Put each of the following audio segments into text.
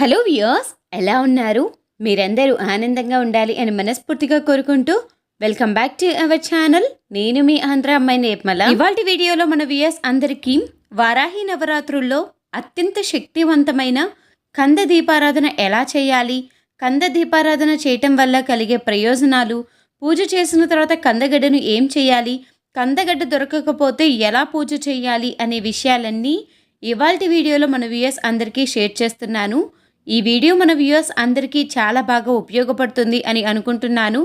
Hello viewers ఎలా ఉన్నారు? మీరందరూ ఆనందంగా ఉండాలి అని మనస్ఫూర్తిగా కోరుకుంటూ welcome back to our channel. నేను మీ ఆంధ్ర అమ్మాయి నేర్మల. ఇవాటి వీడియోలో మన వియర్స్ అందరికీ వారాహి నవరాత్రుల్లో అత్యంత శక్తివంతమైన కంద దీపారాధన ఎలా చేయాలి? కంద దీపారాధన చేయటం వల్ల కలిగే ప్రయోజనాలు? పూజ చేసిన తర్వాత కందగడ్డను ఏం చేయాలి? కందగడ్డ దొరకకపోతే ఎలా పూజ చేయాలి? అనే విషయాలన్నీ ఇవాల్టి వీడియోలో మన వ్యూయర్స్ అందరికీ షేర్ చేస్తున్నాను. ఈ వీడియో మన వ్యూయర్స్ అందరికీ చాలా బాగా ఉపయోగపడుతుంది అని అనుకుంటున్నాను.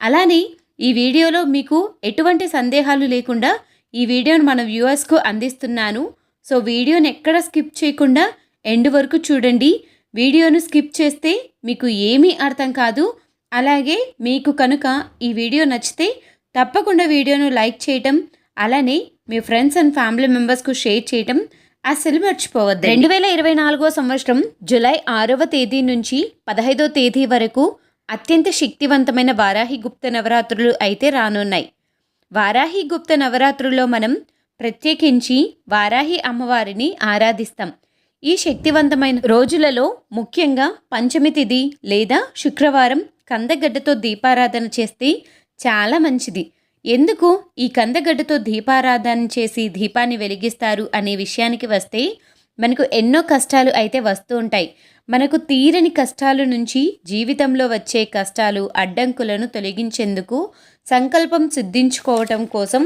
అలానే ఈ వీడియోలో మీకు ఎటువంటి సందేహాలు లేకుండా ఈ వీడియోను మన వ్యూవర్స్కు అందిస్తున్నాను. సో వీడియోని ఎక్కడ స్కిప్ చేయకుండా ఎండ్ వరకు చూడండి. వీడియోను స్కిప్ చేస్తే మీకు ఏమీ అర్థం కాదు. అలాగే మీకు కనుక ఈ వీడియో నచ్చితే తప్పకుండా వీడియోను లైక్ చేయటం అలానే మీ ఫ్రెండ్స్ అండ్ ఫ్యామిలీ మెంబర్స్కు షేర్ చేయటం అసలు మర్చిపోవద్దు రెండు వేల ఇరవై నాలుగో సంవత్సరం జులై ఆరవ తేదీ నుంచి పదహైదో తేదీ వరకు అత్యంత శక్తివంతమైన వారాహి గుప్త నవరాత్రులు అయితే రానున్నాయి. వారాహి గుప్త నవరాత్రుల్లో మనం ప్రత్యేకించి వారాహి అమ్మవారిని ఆరాధిస్తాం. ఈ శక్తివంతమైన రోజులలో ముఖ్యంగా పంచమి తిథి లేదా శుక్రవారం కందగడ్డతో దీపారాధన చేస్తే చాలా మంచిది. ఎందుకు ఈ కందగడ్డతో దీపారాధన చేసి దీపాన్ని వెలిగిస్తారు అనే విషయానికి వస్తే మనకు ఎన్నో కష్టాలు అయితే వస్తూ ఉంటాయి. మనకు తీరని కష్టాల నుంచి జీవితంలో వచ్చే కష్టాలు అడ్డంకులను తొలగించేందుకు సంకల్పం సిద్ధించుకోవటం కోసం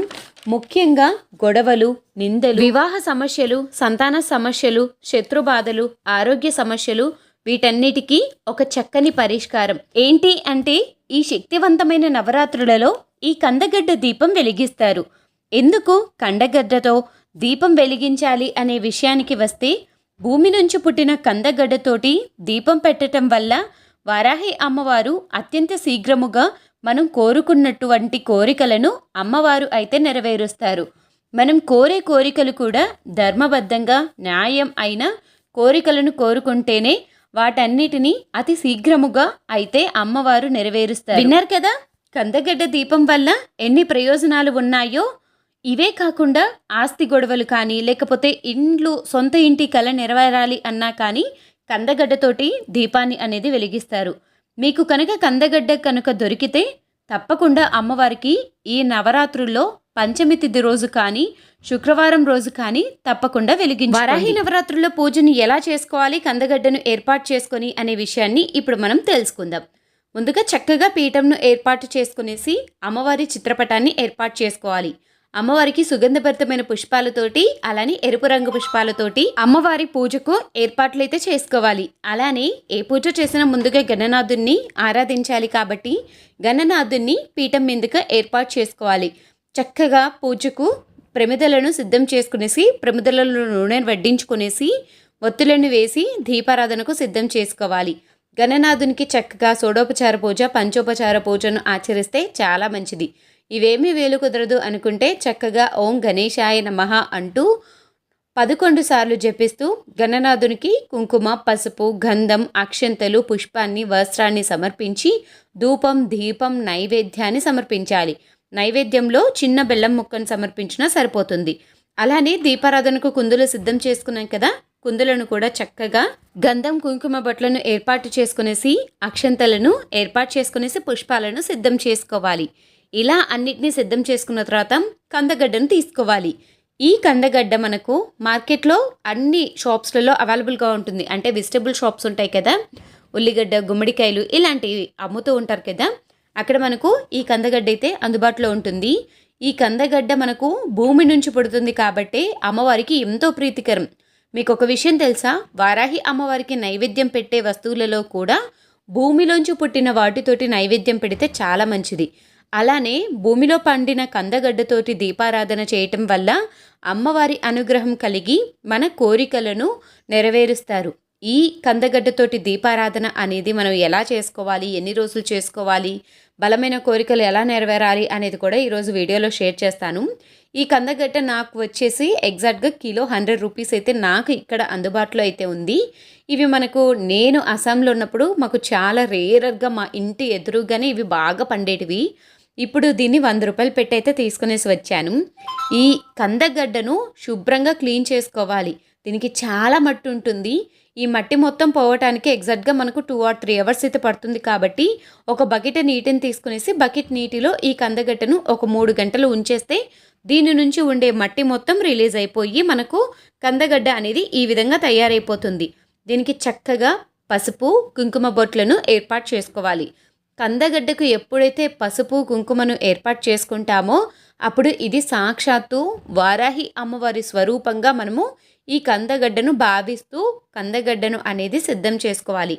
ముఖ్యంగా గొడవలు నిందలు వివాహ సమస్యలు సంతాన సమస్యలు శత్రుబాధలు ఆరోగ్య సమస్యలు వీటన్నిటికీ ఒక చక్కని పరిష్కారం. ఏంటి అంటే ఈ శక్తివంతమైన నవరాత్రులలో ఈ కందగడ్డ దీపం వెలిగిస్తారు. ఎందుకు కండగడ్డతో దీపం వెలిగించాలి అనే విషయానికి వస్తే భూమి నుంచి పుట్టిన కందగడ్డతోటి దీపం పెట్టటం వల్ల వారాహి అమ్మవారు అత్యంత శీఘ్రముగా మనం కోరుకున్నటువంటి కోరికలను అమ్మవారు అయితే నెరవేరుస్తారు. మనం కోరే కోరికలు కూడా ధర్మబద్ధంగా న్యాయం అయిన కోరికలను కోరుకుంటేనే వాటన్నిటినీ అతి శీఘ్రముగా అయితే అమ్మవారు నెరవేరుస్తారు. విన్నారు కదా? కందగడ్డ దీపం వల్ల ఎన్ని ప్రయోజనాలు ఉన్నాయో ఇవే కాకుండా ఆస్తి గొడవలు కానీ లేకపోతే ఇండ్లు సొంత ఇంటి కళ నెరవేరాలి అన్నా కానీ కందగడ్డతోటి దీపాన్ని అనేది వెలిగిస్తారు. మీకు కనుక కందగడ్డ కనుక దొరికితే తప్పకుండా అమ్మవారికి ఈ నవరాత్రుల్లో పంచమి తిథి రోజు కానీ శుక్రవారం రోజు కానీ తప్పకుండా వెలిగించి వరాహి నవరాత్రుల్లో పూజను ఎలా చేసుకోవాలి కందగడ్డను ఏర్పాటు చేసుకొని అనే విషయాన్ని ఇప్పుడు మనం తెలుసుకుందాం. ముందుగా చక్కగా పీఠంను ఏర్పాటు చేసుకునేసి అమ్మవారి చిత్రపటాన్ని ఏర్పాటు చేసుకోవాలి. అమ్మవారికి సుగంధభరితమైన పుష్పాలతోటి అలానే ఎరుపు రంగు పుష్పాలతోటి అమ్మవారి పూజకు ఏర్పాట్లు అయితే చేసుకోవాలి. అలానే ఏ పూజ చేసినా ముందుగా గణనాథుణ్ణి ఆరాధించాలి కాబట్టి గణనాథుణ్ణి పీఠం మీదుగా ఏర్పాటు చేసుకోవాలి. చక్కగా పూజకు ప్రమిదలను సిద్ధం చేసుకునేసి ప్రమిదలలో నూనెను వడ్డించుకునేసి ఒత్తులను వేసి దీపారాధనకు సిద్ధం చేసుకోవాలి. గణనాథునికి చక్కగా సోడోపచార పూజ పంచోపచార పూజను ఆచరిస్తే చాలా మంచిది. ఇవేమీ వేలు కుదరదు అనుకుంటే చక్కగా ఓం గణేశాయ నమః అంటూ పదకొండు సార్లు జపిస్తూ గణనాథునికి కుంకుమ పసుపు గంధం అక్షంతలు పుష్పాన్ని వస్త్రాన్ని సమర్పించి ధూపం దీపం నైవేద్యాన్ని సమర్పించాలి. నైవేద్యంలో చిన్న బెల్లం ముక్కను సమర్పించినా సరిపోతుంది. అలానే దీపారాధనకు కుందులు సిద్ధం చేసుకున్నాం కదా కుందులను కూడా చక్కగా గంధం కుంకుమ బొట్లను ఏర్పాటు చేసుకునేసి అక్షంతలను ఏర్పాటు చేసుకునేసి పుష్పాలను సిద్ధం చేసుకోవాలి. ఇలా అన్నిటినీ సిద్ధం చేసుకున్న తర్వాత కందగడ్డను తీసుకోవాలి. ఈ కందగడ్డ మనకు మార్కెట్లో అన్ని షాప్స్లలో అవైలబుల్గా ఉంటుంది. అంటే వెజిటబుల్ షాప్స్ ఉంటాయి కదా ఉల్లిగడ్డ గుమ్మడికాయలు ఇలాంటివి అమ్ముతూ ఉంటారు కదా అక్కడ మనకు ఈ కందగడ్డ అయితే అందుబాటులో ఉంటుంది. ఈ కందగడ్డ మనకు భూమి నుంచి పుడుతుంది కాబట్టి అమ్మవారికి ఎంతో ప్రీతికరం. మీకు ఒక విషయం తెలుసా? వారాహి అమ్మవారికి నైవేద్యం పెట్టే వస్తువులలో కూడా భూమిలోంచి పుట్టిన వాటితోటి నైవేద్యం పెడితే చాలా మంచిది. అలానే భూమిలో పండిన కందగడ్డతోటి దీపారాధన చేయటం వల్ల అమ్మవారి అనుగ్రహం కలిగి మన కోరికలను నెరవేరుస్తారు. ఈ కందగడ్డతోటి దీపారాధన అనేది మనం ఎలా చేసుకోవాలి? ఎన్ని రోజులు చేసుకోవాలి? బలమైన కోరికలు ఎలా నెరవేరాలి? అనేది కూడా ఈరోజు వీడియోలో షేర్ చేస్తాను. ఈ కందగడ్డ నాకు వచ్చేసి ఎగ్జాక్ట్గా కిలో హండ్రెడ్ రూపీస్ అయితే నాకు ఇక్కడ అందుబాటులో అయితే ఉంది. ఇవి మనకు నేను అస్సాంలో ఉన్నప్పుడు మాకు చాలా రేరర్గా మా ఇంటి ఎదురుగానే ఇవి బాగా పండేటివి. ఇప్పుడు దీన్ని వంద రూపాయలు పెట్టి అయితే తీసుకునేసి వచ్చాను. ఈ కందగడ్డను శుభ్రంగా క్లీన్ చేసుకోవాలి. దీనికి చాలా మట్టు ఉంటుంది. ఈ మట్టి మొత్తం పోవటానికి ఎగ్జాక్ట్గా మనకు టూ ఆర్ త్రీ అవర్స్ అయితే పడుతుంది కాబట్టి ఒక బకెట్ నీటిని తీసుకునేసి బకెట్ నీటిలో ఈ కందగడ్డను ఒక మూడు గంటలు ఉంచేస్తే దీని నుంచి ఉండే మట్టి మొత్తం రిలీజ్ అయిపోయి మనకు కందగడ్డ అనేది ఈ విధంగా తయారైపోతుంది. దీనికి చక్కగా పసుపు కుంకుమ బొట్లను ఏర్పాటు చేసుకోవాలి. కందగడ్డకు ఎప్పుడైతే పసుపు కుంకుమను ఏర్పాటు చేసుకుంటామో అప్పుడు ఇది సాక్షాత్తు వారాహి అమ్మవారి స్వరూపంగా మనము ఈ కందగడ్డను భావిస్తూ కందగడ్డను అనేది సిద్ధం చేసుకోవాలి.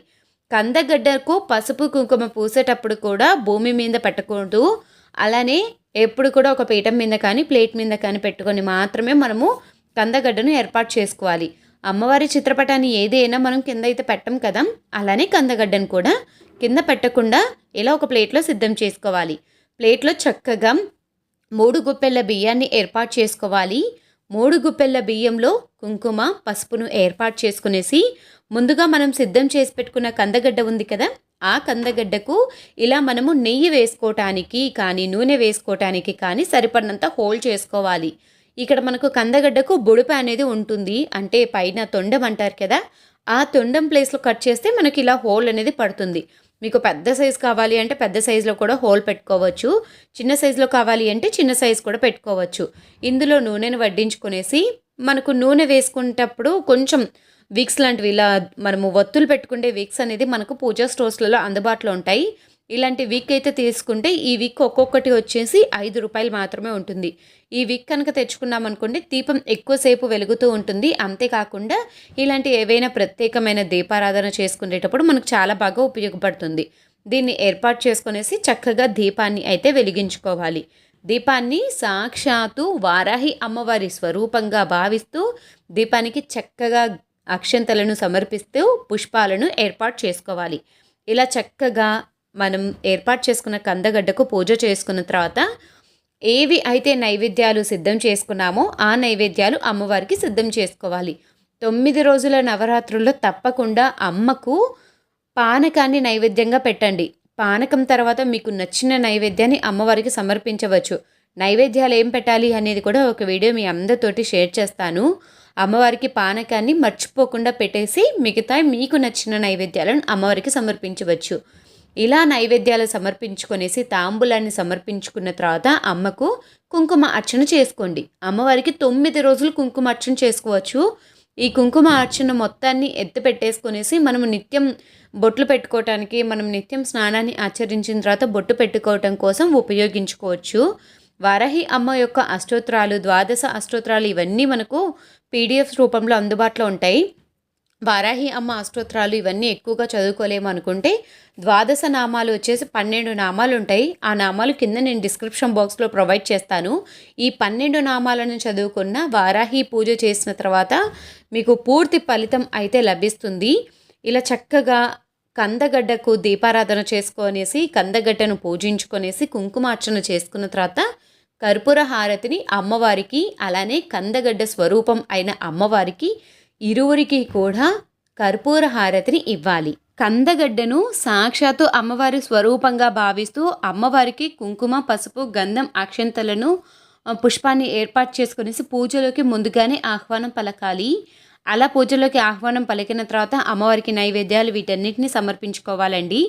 కందగడ్డకు పసుపు కుంకుమ పూసేటప్పుడు కూడా భూమి మీద పెట్టకూడదు. అలానే ఎప్పుడు కూడా ఒక పీఠం మీద కానీ ప్లేట్ మీద కానీ పెట్టుకొని మాత్రమే మనము కందగడ్డను ఏర్పాటు చేసుకోవాలి. అమ్మవారి చిత్రపటాన్ని ఏదైనా మనం కింద అయితే పెట్టం కదా అలానే కందగడ్డను కూడా కింద పెట్టకుండా ఇలా ఒక ప్లేట్లో సిద్ధం చేసుకోవాలి. ప్లేట్లో చక్కగా మూడు గుప్పెళ్ళ బియ్యాన్ని ఏర్పాటు చేసుకోవాలి. మూడు గుప్పెళ్ళ బియ్యంలో కుంకుమ పసుపును ఏర్పాటు చేసుకునేసి ముందుగా మనం సిద్ధం చేసి పెట్టుకున్న కందగడ్డ ఉంది కదా ఆ కందగడ్డకు ఇలా మనము నెయ్యి వేసుకోవటానికి కానీ నూనె వేసుకోవటానికి కానీ సరిపడినంత హోల్ చేసుకోవాలి. ఇక్కడ మనకు కందగడ్డకు బుడుప అనేది ఉంటుంది అంటే పైన తొండం అంటారు కదా ఆ తొండం ప్లేస్లో కట్ చేస్తే మనకి ఇలా హోల్ అనేది పడుతుంది. మీకు పెద్ద సైజు కావాలి అంటే పెద్ద సైజులో కూడా హోల్ పెట్టుకోవచ్చు. చిన్న సైజులో కావాలి అంటే చిన్న సైజు కూడా పెట్టుకోవచ్చు. ఇందులో నూనెను వడ్డించుకునేసి మనకు నూనె వేసుకునేటప్పుడు కొంచెం విక్స్ లాంటివి ఇలా మనము ఒత్తులు పెట్టుకునే విక్స్ అనేది మనకు పూజా స్టోర్స్లలో అందుబాటులో ఉంటాయి. ఇలాంటి విక్ అయితే తీసుకుంటే ఈ విక్ ఒక్కొక్కటి వచ్చేసి ఐదు రూపాయలు మాత్రమే ఉంటుంది. ఈ విక్ కనుక తెచ్చుకున్నాం అనుకోండి దీపం ఎక్కువసేపు వెలుగుతూ ఉంటుంది. అంతేకాకుండా ఇలాంటి ఏవైనా ప్రత్యేకమైన దీపారాధన చేసుకునేటప్పుడు మనకు చాలా బాగా ఉపయోగపడుతుంది. దీన్ని ఏర్పాటు చేసుకునేసి చక్కగా దీపాన్ని అయితే వెలిగించుకోవాలి. దీపాన్ని సాక్షాత్తు వారాహి అమ్మవారి స్వరూపంగా భావిస్తూ దీపానికి చక్కగా అక్షంతలను సమర్పిస్తూ పుష్పాలను ఏర్పాటు చేసుకోవాలి. ఇలా చక్కగా మనం ఏర్పాటు చేసుకున్న కందగడ్డకు పూజ చేసుకున్న తర్వాత ఏవి అయితే నైవేద్యాలు సిద్ధం చేసుకున్నామో ఆ నైవేద్యాలు అమ్మవారికి సిద్ధం చేసుకోవాలి. తొమ్మిది రోజుల నవరాత్రుల్లో తప్పకుండా అమ్మకు పానకాన్ని నైవేద్యంగా పెట్టండి. పానకం తర్వాత మీకు నచ్చిన నైవేద్యాన్ని అమ్మవారికి సమర్పించవచ్చు. నైవేద్యాలు ఏం పెట్టాలి అనేది కూడా ఒక వీడియో మీ అందరితోటి షేర్ చేస్తాను. అమ్మవారికి పానకాన్ని మర్చిపోకుండా పెట్టేసి మిగతా మీకు నచ్చిన నైవేద్యాలను అమ్మవారికి సమర్పించవచ్చు. ఇలా నైవేద్యాలు సమర్పించుకొనేసి తాంబూలాన్ని సమర్పించుకున్న తర్వాత అమ్మకు కుంకుమ అర్చన చేసుకోండి. అమ్మవారికి తొమ్మిది రోజులు కుంకుమ అర్చన చేసుకోవచ్చు. ఈ కుంకుమ అర్చన మొత్తాన్ని ఎత్తి పెట్టేసుకునేసి మనం నిత్యం బొట్లు పెట్టుకోవటానికి మనం నిత్యం స్నానాన్ని ఆచరించిన తర్వాత బొట్టు పెట్టుకోవటం కోసం ఉపయోగించుకోవచ్చు. వారాహి అమ్మ యొక్క అష్టోత్తరాలు ద్వాదశ అష్టోత్తరాలు ఇవన్నీ మనకు పీడిఎఫ్ రూపంలో అందుబాటులో ఉంటాయి. వారాహి అమ్మ అష్టోత్తరాలు ఇవన్నీ ఎక్కువగా చదువుకోలేము అనుకుంటే ద్వాదశ నామాలు వచ్చేసి పన్నెండు నామాలు ఉంటాయి. ఆ నామాలు కింద నేను డిస్క్రిప్షన్ బాక్స్లో ప్రొవైడ్ చేస్తాను. ఈ పన్నెండు నామాలను చదువుకున్న వారాహి పూజ చేసిన తర్వాత మీకు పూర్తి ఫలితం అయితే లభిస్తుంది. ఇలా చక్కగా కందగడ్డకు దీపారాధన చేసుకొనేసి కందగడ్డను పూజించుకొనేసి కుంకుమార్చన చేసుకున్న తర్వాత కర్పూర హారతిని అమ్మవారికి అలానే కందగడ్డ స్వరూపం అయిన అమ్మవారికి ఇరువురికి కూడా కర్పూర హారతిని ఇవ్వాలి. కందగడ్డను సాక్షాత్తు అమ్మవారి స్వరూపంగా భావిస్తూ అమ్మవారికి కుంకుమ పసుపు గంధం అక్షంతలను పుష్పాన్ని ఏర్పాటు చేసుకునేసి పూజలోకి ముందుగానే ఆహ్వానం పలకాలి. అలా పూజలోకి ఆహ్వానం పలికిన తర్వాత అమ్మవారికి నైవేద్యాలు వీటన్నిటిని సమర్పించుకోవాలండి.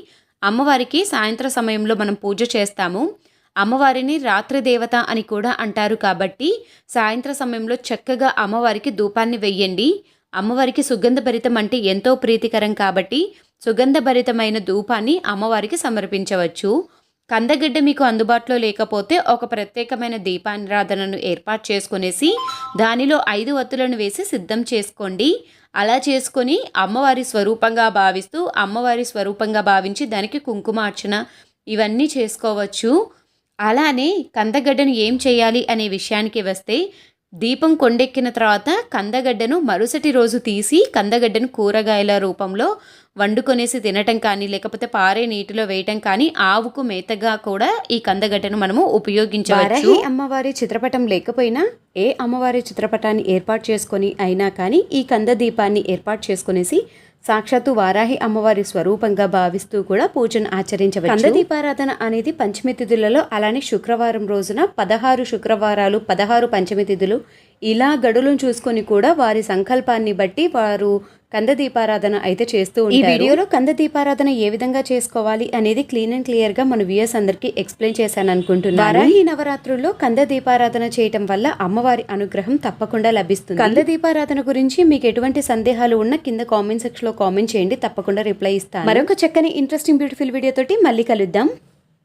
అమ్మవారికి సాయంత్ర సమయంలో మనం పూజ చేస్తాము. అమ్మవారిని రాత్రి దేవత అని కూడా అంటారు కాబట్టి సాయంత్ర సమయంలో చక్కగా అమ్మవారికి ధూపాన్ని వెయ్యండి. అమ్మవారికి సుగంధభరితం అంటే ఎంతో ప్రీతికరం కాబట్టి సుగంధభరితమైన ధూపాన్ని అమ్మవారికి సమర్పించవచ్చు. కందగడ్డ మీకు అందుబాటులో లేకపోతే ఒక ప్రత్యేకమైన దీపారాధనను ఏర్పాటు చేసుకునేసి దానిలో ఐదు వత్తులను వేసి సిద్ధం చేసుకోండి. అలా చేసుకొని అమ్మవారి స్వరూపంగా భావిస్తూ అమ్మవారి స్వరూపంగా భావించి దానికి కుంకుమార్చన ఇవన్నీ చేసుకోవచ్చు. అలానే కందగడ్డను ఏం చేయాలి అనే విషయానికి వస్తే దీపం కొండెక్కిన తర్వాత కందగడ్డను మరుసటి రోజు తీసి కందగడ్డను కూరగాయల రూపంలో వండుకొనేసి తినటం కానీ లేకపోతే పారే నీటిలో వేయటం కానీ ఆవుకు మేతగా కూడా ఈ కందగడ్డను మనము ఉపయోగించవచ్చు. అమ్మవారి చిత్రపటం లేకపోయినా ఏ అమ్మవారి చిత్రపటాన్ని ఏర్పాటు చేసుకొని అయినా కానీ ఈ కంద దీపాన్ని ఏర్పాటు చేసుకునేసి సాక్షాత్తు వారాహి అమ్మవారి స్వరూపంగా భావిస్తూ కూడా పూజను ఆచరించవచ్చు. కంద దీపారాధన అనేది పంచమి తిథులలో అలానే శుక్రవారం రోజున పదహారు శుక్రవారాలు పదహారు పంచమి తిథులు ఇలా గడులను చూసుకొని కూడా వారి సంకల్పాన్ని బట్టి వారు కంద దీపారాధన అయితే చేస్తూ ఈ వీడియోలో కంద దీపారాధన ఏ విధంగా చేసుకోవాలి అనేది క్లీన్ అండ్ క్లియర్గా మన వ్యూయర్స్ అందరికి ఎక్స్ప్లెయిన్ చేశాను అనుకుంటున్నాను. వారాహి నవరాత్రుల్లో కంద దీపారాధన చేయటం వల్ల అమ్మవారి అనుగ్రహం తప్పకుండా లభిస్తుంది. కంద దీపారాధన గురించి మీకు ఎటువంటి సందేహాలు ఉన్నా కింద కామెంట్ సెక్షన్లో కామెంట్ చేయండి. తప్పకుండా రిప్లై ఇస్తాను. మరొక చక్కని ఇంట్రెస్టింగ్ బ్యూటిఫుల్ వీడియో తోటి మళ్ళీ కలుద్దాం.